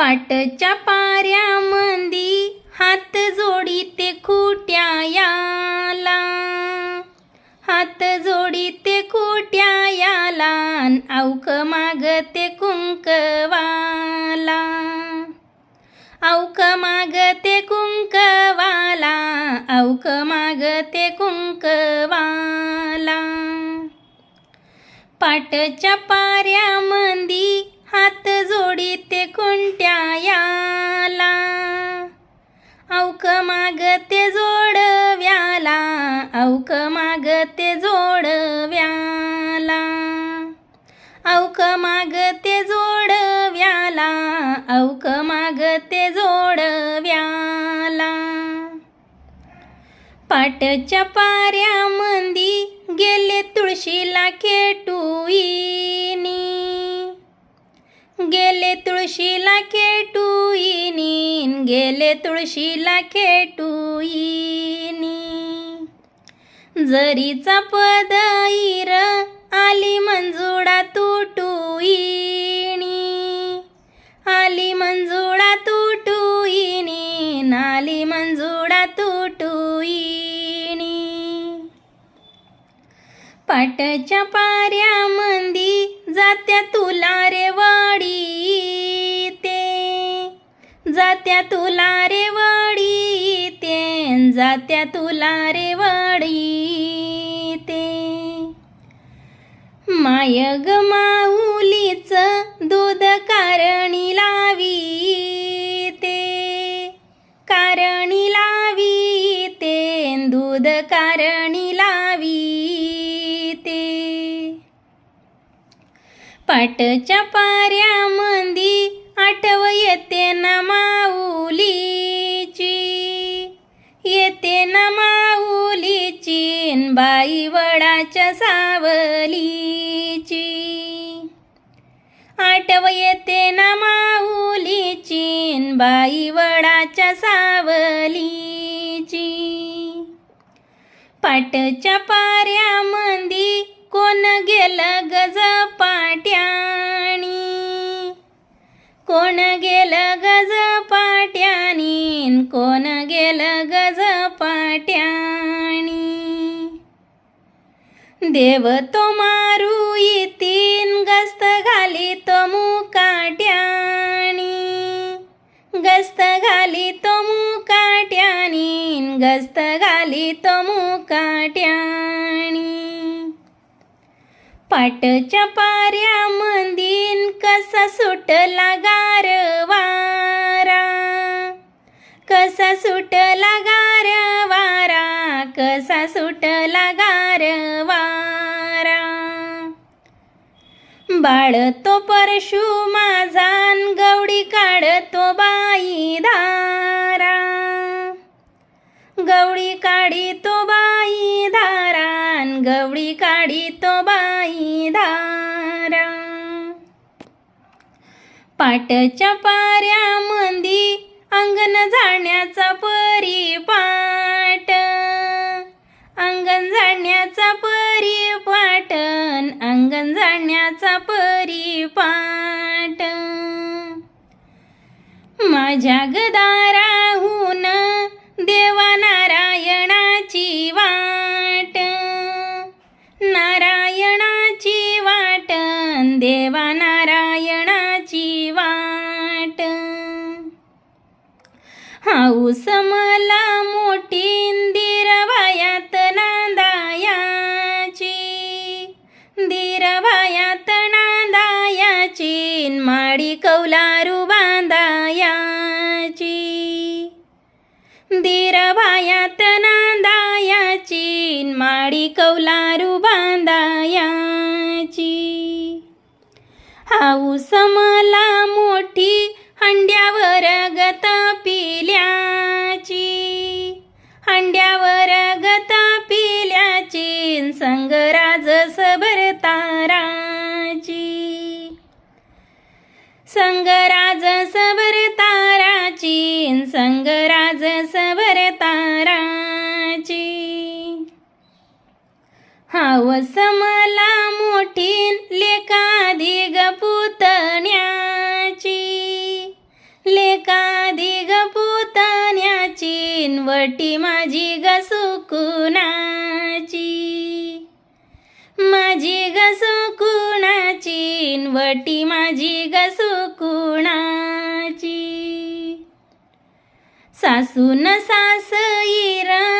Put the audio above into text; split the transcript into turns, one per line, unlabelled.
पाटच्या पाऱ्यामंदी हात जोडी ते खुट्या याला हात जोडी ते खुट्या याला औक माग ते कुंकवाला. औकं माग ते कुंकवाला औक माग ते कुंकवाला. पाटच्या पाऱ्यामंदी हात जोडी ते कोणत्या याला? अवक मागते जोडव्याला अवक मागते जोडव्याला. अवक मागते जोडव्याला अवक मागते जोडव्याला. पाटच्या पाऱ्यामंदी गेले तुळशीला खेटुईनी. गेले तुळशीला खेटुईनी गेले तुळशीला खेटुईनी जरीचा पदईर आली मंजुळा तुटुईनी आली मंजुळा तुटुईनी नाली मंजुळा तुटुईनी पाटच्या पाऱ्यामंदी जात्या तुला रे वाडी ते जात्या तुला रे वाडी ते जात्या तुला रे वाडी ते माय ग माऊलीचं पाटच्या पाऱ्यामंदी आठव येते ना माऊलीची. येते ना माऊलीची बाई वडाच्या सावलीची. आठव येते ना माऊलीची बाई वडाच्या सावलीची. पाटच्या पाऱ्यामंदी कोण गेलं गजप कोण गेलं गज पाट्याणी देव तो मारू तीन गस्त घाली तो मुकाट्याणी गस्त घाली तो मुकाट्याणी गस्त घाली तो मुकाट्याणी पाटच्या पाऱ्यामंदीन कसा सुटला गारवा? कसा सुटला गारवारा कसा सुटला गारवारा बाळ तो परशु माझान गवडी काढतो बाई धारा गवडी काढी तो बाई धारान गवडी काढी तो बाई धारा पाटच्या पाऱ्या मंदी झाडण्याचा परिपाट अंगण झाडण्याचा परिपाटन अंगण झाडण्याचा परिपाट माझ्या गदाराहून देवा नारायणाची वाट. नारायणाची वाट देवा नारायणा हाऊस मला मोठी दिरवायात नांदायाची. दिरवायात नांदायाची माडी कौलारू बांधायाची. दिरवायात नांदायाची माडी कौलारू बांधायाची. हाऊस मला मोठी हंड्यावर गत पिल्याची हंड्यावर गत पिल्याची संगराज सबरताराची संगराज सबर ताराची संगराज सबर ताराची. हावस समला मोठी लेका पुतण्या वटी माझी गसुकुणाची माझी गसुकुणाची वटी माझी गसुकुणाची सासून सासईरा